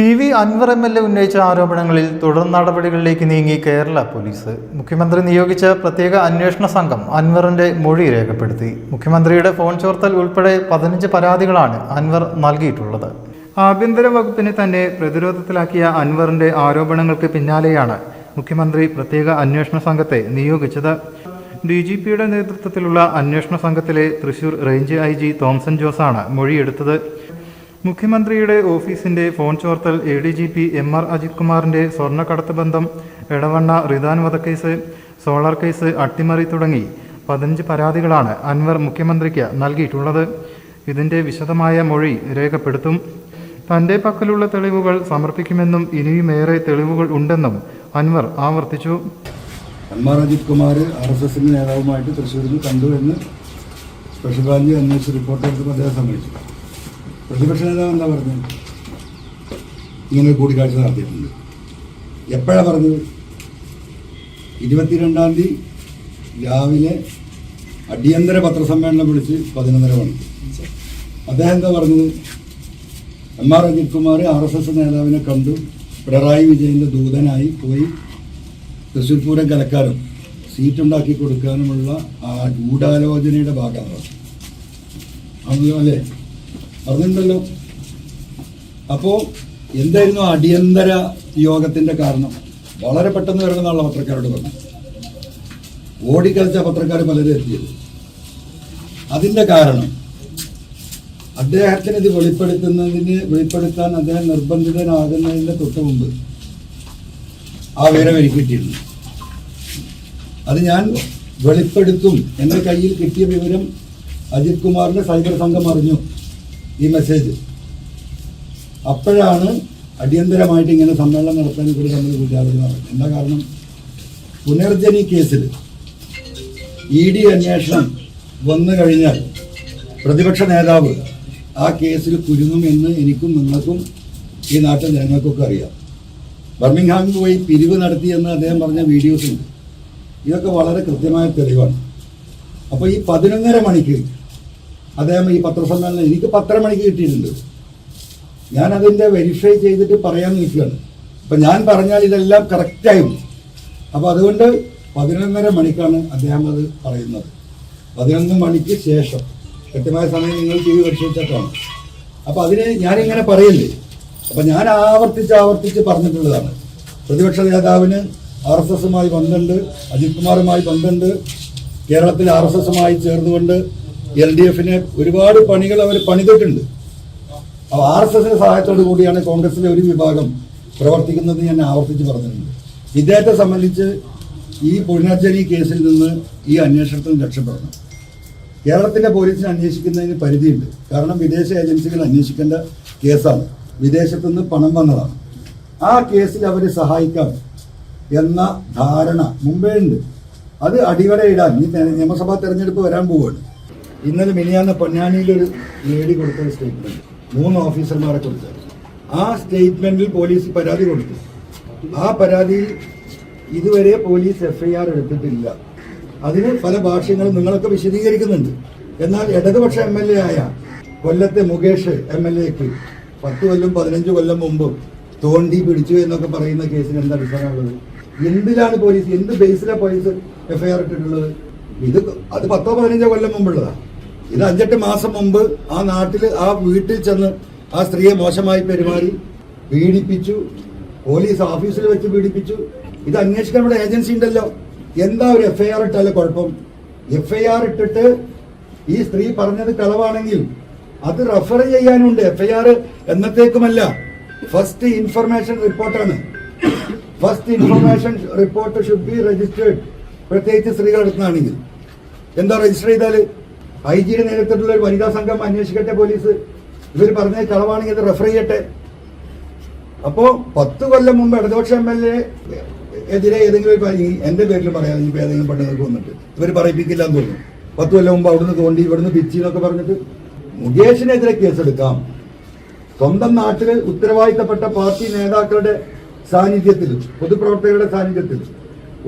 P V Anwar M L A ഉന്നയിച്ച ആരോപണങ്ങളിൽ തുടർ നടപടികളിലേക്ക് നീങ്ങി കേരള പോലീസ്. മുഖ്യമന്ത്രി നിയോഗിച്ച പ്രത്യേക അന്വേഷണ സംഘം അൻവറിന്റെ മൊഴി രേഖപ്പെടുത്തി. മുഖ്യമന്ത്രിയുടെ ഫോൺ ചോർത്തൽ ഉൾപ്പെടെ പതിനഞ്ച് പരാതികളാണ് അൻവർ നൽകിയിട്ടുള്ളത്. ആഭ്യന്തര വകുപ്പിനെ തന്നെ പ്രതിരോധത്തിലാക്കിയ അൻവറിന്റെ ആരോപണങ്ങൾക്ക് പിന്നാലെയാണ് മുഖ്യമന്ത്രി പ്രത്യേക അന്വേഷണ സംഘത്തെ നിയോഗിച്ചത്. ഡി ജി പിയുടെ നേതൃത്വത്തിലുള്ള അന്വേഷണ സംഘത്തിലെ Thrissur range I G Thomson ജോസാണ് മൊഴിയെടുത്തത്. മുഖ്യമന്ത്രിയുടെ ഓഫീസിന്റെ phone ചോർത്തൽ A D G P M R Ajith കുമാറിന്റെ സ്വർണക്കടത്ത് ബന്ധം എടവണ്ണ റിദാൻ വധക്കേസ് സോളാർ കേസ് അട്ടിമറി തുടങ്ങി പതിനഞ്ച് പരാതികളാണ് അൻവർ മുഖ്യമന്ത്രിക്ക് നൽകിയിട്ടുള്ളത്. ഇതിന്റെ വിശദമായ മൊഴി രേഖപ്പെടുത്തും. തന്റെ പക്കലുള്ള തെളിവുകൾ സമർപ്പിക്കുമെന്നും ഇനിയുമേറെ തെളിവുകൾ ഉണ്ടെന്നും അൻവർ ആവർത്തിച്ചു. M R Ajith Kumar R S എസിന്റെ നേതാവുമായിട്ട് തൃശ്ശൂരിൽ കണ്ടു എന്ന് സ്പെഷ്യൽ ബ്രാഞ്ച് റിപ്പോർട്ട് എടുത്തപ്പോൾ അദ്ദേഹം സമ്മതിച്ചു. പ്രതിപക്ഷ നേതാവ് എന്താ പറഞ്ഞത്? ഇങ്ങനെ കൂടിക്കാഴ്ച നടത്തിയിട്ടുണ്ട്. എപ്പോഴാണ് പറഞ്ഞത്? ഇരുപത്തിരണ്ടാം തീയതി രാവിലെ അടിയന്തര പത്രസമ്മേളനം വിളിച്ച് പതിനൊന്നര മണിക്ക് അദ്ദേഹം എന്താ പറഞ്ഞത്? M R Ajith Kumar R S S നേതാവിനെ കണ്ടു. പിണറായി വിജയന്റെ ദൂതനായി പോയി തൃശ്ശൂർ പൂരം കലക്കാനും സീറ്റുണ്ടാക്കി കൊടുക്കാനുമുള്ള ആ ഗൂഢാലോചനയുടെ ഭാഗമാണ്. അല്ലേ അറിഞ്ഞിട്ടുണ്ടല്ലോ. അപ്പോ എന്തായിരുന്നു അടിയന്തര യോഗത്തിന്റെ കാരണം? വളരെ പെട്ടെന്ന് വരണമെന്നുള്ള പത്രക്കാരോട് പറഞ്ഞു ഓടിക്കളിച്ച പത്രക്കാർ പലരും എത്തിയത്. അതിന്റെ കാരണം അദ്ദേഹത്തിന് ഇത് വെളിപ്പെടുത്തുന്നതിന് വെളിപ്പെടുത്താൻ അദ്ദേഹം നിർബന്ധിതനാകുന്നതിന്റെ തൊട്ട് മുമ്പ് ആ വിവരം എനിക്ക് കിട്ടിയിരുന്നു അത് ഞാൻ വെളിപ്പെടുത്തും. എന്റെ കയ്യിൽ കിട്ടിയ വിവരം അജിത് കുമാറിന്റെ സൈബർ സംഘം അറിഞ്ഞു. ഈ മെസ്സേജ് അപ്പോഴാണ് അടിയന്തരമായിട്ട് ഇങ്ങനെ സമ്മേളനം നടത്താൻ ഇവർ തമ്മിൽ കൂട്ടാതെ എന്താ കാരണം? പുനർജനി കേസിൽ ഇ ഡി അന്വേഷണം വന്നു കഴിഞ്ഞാൽ പ്രതിപക്ഷ നേതാവ് ആ കേസിൽ കുരുങ്ങുമെന്ന് എനിക്കും നിങ്ങൾക്കും ഈ നാട്ടിൽ ജനങ്ങൾക്കൊക്കെ അറിയാം. ബർമിംഗ്ഹാമിൽ പോയി പിരിവ് നടത്തിയെന്ന് അദ്ദേഹം പറഞ്ഞ വീഡിയോസ് ഉണ്ട്. ഇതൊക്കെ വളരെ കൃത്യമായ തെളിവാണ്. അപ്പോൾ ഈ പതിനൊന്നര മണിക്ക് അദ്ദേഹം ഈ പത്രസമ്മേളനം എനിക്ക് പത്തര മണിക്ക് കിട്ടിയിട്ടുണ്ട്. ഞാൻ അതിന്റെ വെരിഫൈ ചെയ്തിട്ട് പറയാൻ നിൽക്കുകയാണ്. അപ്പം ഞാൻ പറഞ്ഞാൽ ഇതെല്ലാം കറക്റ്റായും അപ്പോൾ അതുകൊണ്ട് പതിനൊന്നര മണിക്കാണ് അദ്ദേഹം അത് പറയുന്നത്. പതിനൊന്ന് മണിക്ക് ശേഷം. കൃത്യമായ സമയം നിങ്ങൾ ടി വി പരിശോധിച്ചിട്ടാണ്. അപ്പോൾ അതിന് ഞാനിങ്ങനെ പറയില്ലേ? അപ്പം ഞാൻ ആവർത്തിച്ച് ആവർത്തിച്ച് പറഞ്ഞിട്ടുള്ളതാണ്. പ്രതിപക്ഷ നേതാവിന് ആർ എസ് എസുമായി ബന്ധമുണ്ട് അജിത് കുമാറുമായി ബന്ധമുണ്ട് കേരളത്തിൽ ആർ എസ് എസുമായി ചേർന്നുകൊണ്ട് എൽ ഡി എഫിന് ഒരുപാട് പണികൾ അവർ പണിതിട്ടുണ്ട്. അപ്പോൾ ആർ എസ് എസിന്റെ സഹായത്തോടു കൂടിയാണ് കോൺഗ്രസിലെ ഒരു വിഭാഗം പ്രവർത്തിക്കുന്നത് ഞാൻ ആവർത്തിച്ച് പറഞ്ഞിട്ടുണ്ട്. ഇദ്ദേഹത്തെ സംബന്ധിച്ച് ഈ പൊഴിനാച്ചേരി കേസിൽ നിന്ന് ഈ അന്വേഷണത്തിൽ രക്ഷപ്പെടണം. കേരളത്തിന്റെ പോലീസിനെ അന്വേഷിക്കുന്നതിന് പരിധിയുണ്ട്. കാരണം വിദേശ ഏജൻസികൾ അന്വേഷിക്കേണ്ട കേസാണ്. വിദേശത്തു നിന്ന് പണം വന്നതാണ്. ആ കേസിൽ അവർ സഹായിക്കാം എന്ന ധാരണ മുമ്പേ ഉണ്ട്. അത് അടിവരയിടാൻ ഈ നിയമസഭാ തെരഞ്ഞെടുപ്പ് വരാൻ പോവുകയാണ്. ഇന്നലെ മിനിയാന്ന് പൊന്നാനിയിലൊരു ലേഡി കൊടുത്ത സ്റ്റേറ്റ്മെന്റ് മൂന്ന് ഓഫീസർമാരെ കൊടുത്തത് ആ സ്റ്റേറ്റ്മെന്റിൽ പോലീസ് പരാതി കൊടുത്തു. ആ പരാതിയിൽ ഇതുവരെ പോലീസ് എഫ്ഐആർ എടുത്തിട്ടില്ല. അതിന് പല ഭാഷ്യങ്ങളും നിങ്ങളൊക്കെ വിശദീകരിക്കുന്നുണ്ട്. എന്നാൽ ഇടതുപക്ഷ എം എൽ എ ആയ കൊല്ലത്തെ മുകേഷ് എം എൽ എക്ക് പത്ത് കൊല്ലം പതിനഞ്ച് കൊല്ലം മുമ്പ് തോണ്ടി പിടിച്ചു എന്നൊക്കെ പറയുന്ന കേസിന് എന്താ അടിസ്ഥാനമുള്ളത് എന്തിലാണ് പോലീസ് എന്ത് ബേസിലാണ് പോലീസ് എഫ്ഐആർ ഇട്ടിട്ടുള്ളത്? ഇത് അത് പത്തോ പതിനഞ്ചോ കൊല്ലം മുമ്പുള്ളതാണ് ഇത് അഞ്ചെട്ട് മാസം മുമ്പ് ആ നാട്ടിൽ ആ വീട്ടിൽ ചെന്ന് ആ സ്ത്രീയെ മോശമായി പെരുമാറി പീഡിപ്പിച്ചു പോലീസ് ഓഫീസിൽ വെച്ച് പീഡിപ്പിച്ചു. ഇത് അന്വേഷിക്കാൻ ഇവിടെ ഏജൻസി ഉണ്ടല്ലോ. എന്താ ഒരു എഫ് ഐ ആർ ഇട്ടാലും കുഴപ്പം? എഫ് ഐ ആർ ഇട്ടിട്ട് ഈ സ്ത്രീ പറഞ്ഞത് കളവാണെങ്കിൽ അത് റെഫർ ചെയ്യാനുണ്ട്. എഫ് ഐ ആർ എന്നത്തേക്കുമല്ല. ഫസ്റ്റ് ഇൻഫർമേഷൻ റിപ്പോർട്ടാണ് first information report should be registered പ്രത്യേകിച്ച് സ്ത്രീകൾ എടുക്കുന്നതാണെങ്കിൽ എന്താ രജിസ്റ്റർ ചെയ്താൽ? ഐ ജിയുടെ നേതൃത്വത്തിലുള്ള ഒരു വനിതാ സംഘം അന്വേഷിക്കട്ടെ പോലീസ്. ഇവർ പറഞ്ഞ കളവാണെങ്കിൽ അത് റെഫർ ചെയ്യട്ടെ. അപ്പോ പത്ത് കൊല്ലം മുമ്പ് ഇടതുപക്ഷ എം എൽ എ എതിരെ ഏതെങ്കിലും എന്റെ പേരിൽ പറയാം ഇപ്പൊ ഏതെങ്കിലും പെണ്ണുങ്ങൾക്ക് വന്നിട്ട്. ഇവർ പറയിപ്പിക്കില്ല എന്ന് തോന്നുന്നു. പത്ത് കൊല്ലം മുമ്പ് അവിടുന്ന് തോണ്ടി ഇവിടുന്ന് പിച്ചി എന്നൊക്കെ പറഞ്ഞിട്ട് മുകേഷിനെതിരെ കേസെടുക്കാം. സ്വന്തം നാട്ടിൽ ഉത്തരവാദിത്തപ്പെട്ട പാർട്ടി നേതാക്കളുടെ സാന്നിധ്യത്തിൽ പൊതുപ്രവർത്തകരുടെ സാന്നിധ്യത്തിൽ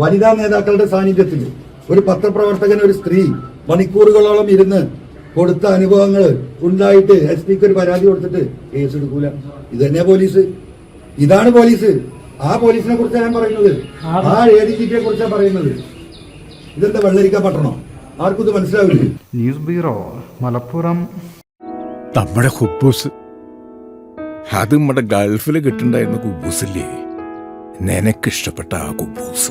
വനിതാ നേതാക്കളുടെ സാന്നിധ്യത്തിൽ ഒരു പത്രപ്രവർത്തകൻ ഒരു സ്ത്രീ മണിക്കൂറുകളോളം ഇരുന്ന് കൊടുത്ത അനുഭവങ്ങൾ ഉണ്ടായിട്ട് എസ് പിക്ക് ഒരു പരാതി കൊടുത്തിട്ട് കേസ് എടുക്കൂല. ഇത് തന്നെ പോലീസ്. ഇതാണ് പോലീസ്. ആ പോലീസിനെ കുറിച്ചാണ് ഞാൻ പറയുന്നത്. ആ എ ഡി ജി പിയെ കുറിച്ചാണ് പറയുന്നത്. ഇതെന്താ വെള്ളരിക്ക പട്ടണം? ആർക്കും ഇത് മനസ്സിലാവില്ല? News bureau Malappuram. നമ്മുടെ ഹുബൂസ് അത് നമ്മുടെ ഗൾഫിൽ കിട്ടുണ്ടായിരുന്ന കുബൂസില്ലേ? നിനക്കിഷ്ടപ്പെട്ട ആ കുബൂസ്.